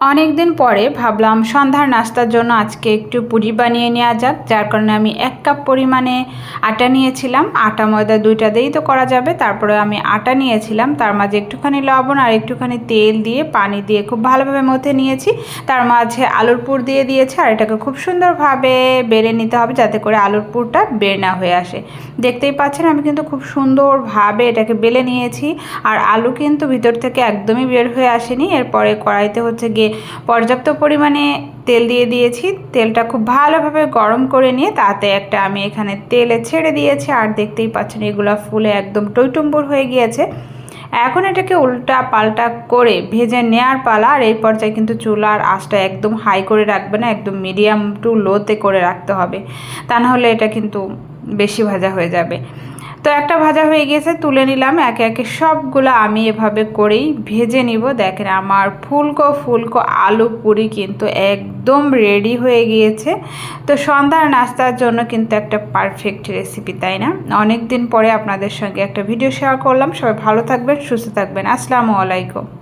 অনেক দিন পরে ভাবলাম সন্ধ্যার নাস্তার জন্য আজকে একটু পুরি বানিয়ে নেওয়া যাক, যার কারণে আমি এক কাপ পরিমাণে আটা নিয়েছিলাম। আটা ময়দা দুইটা দিয়েই তো করা যাবে, তারপরে আমি আটা নিয়েছিলাম। তার মাঝে একটুখানি লবণ আর একটুখানি তেল দিয়ে, পানি দিয়ে খুব ভালোভাবে মধ্যে নিয়েছি। তার মাঝে আলুর পুর দিয়ে দিয়েছি, আর এটাকে খুব সুন্দরভাবে বেড়ে নিতে হবে যাতে করে আলুর পুরটা বের না হয়ে আসে। দেখতেই পাচ্ছেন, আমি কিন্তু খুব সুন্দরভাবে এটাকে বেলে নিয়েছি, আর আলু কিন্তু ভিতর থেকে একদমই বের হয়ে আসেনি। এরপরে কড়াইতে হচ্ছে গিয়ে পর্যাপ্ত পরিমাণে তেল দিয়ে দিয়েছি। তেলটা খুব ভালোভাবে গরম করে নিয়ে তাতে একটা আমি এখানে তেলে ছেড়ে দিয়েছি। আর দেখতেই পাচ্ছেন এগুলো ফুলে একদম টইটুম্বুর হয়ে গিয়েছে। এখন এটাকে উল্টা পাল্টা করে ভেজে নেওয়ার পালা, আর এই পর্যায়ে কিন্তু চুলার আঁচটা একদম হাই করে রাখবে না, একদম মিডিয়াম টু লোতে করে রাখতে হবে। তা নাহলে এটা কিন্তু বেশি ভাজা হয়ে যাবে। তো একটা ভাজা হয়ে গেছে, তুলে নিলাম। একে একে সবগুলো আমি এভাবে করেই ভেজে নিব। দেখেন আমার ফুলকো ফুলকো আলু পুরি কিন্তু একদম রেডি হয়ে গিয়েছে। তো সন্ধ্যার নাস্তার জন্য কিন্তু একটা পারফেক্ট রেসিপি তাই না? অনেক দিন পরে আপনাদের সঙ্গে একটা ভিডিও শেয়ার করলাম। সবাই ভালো থাকবেন, সুস্থ থাকবেন। আসসালামু আলাইকুম।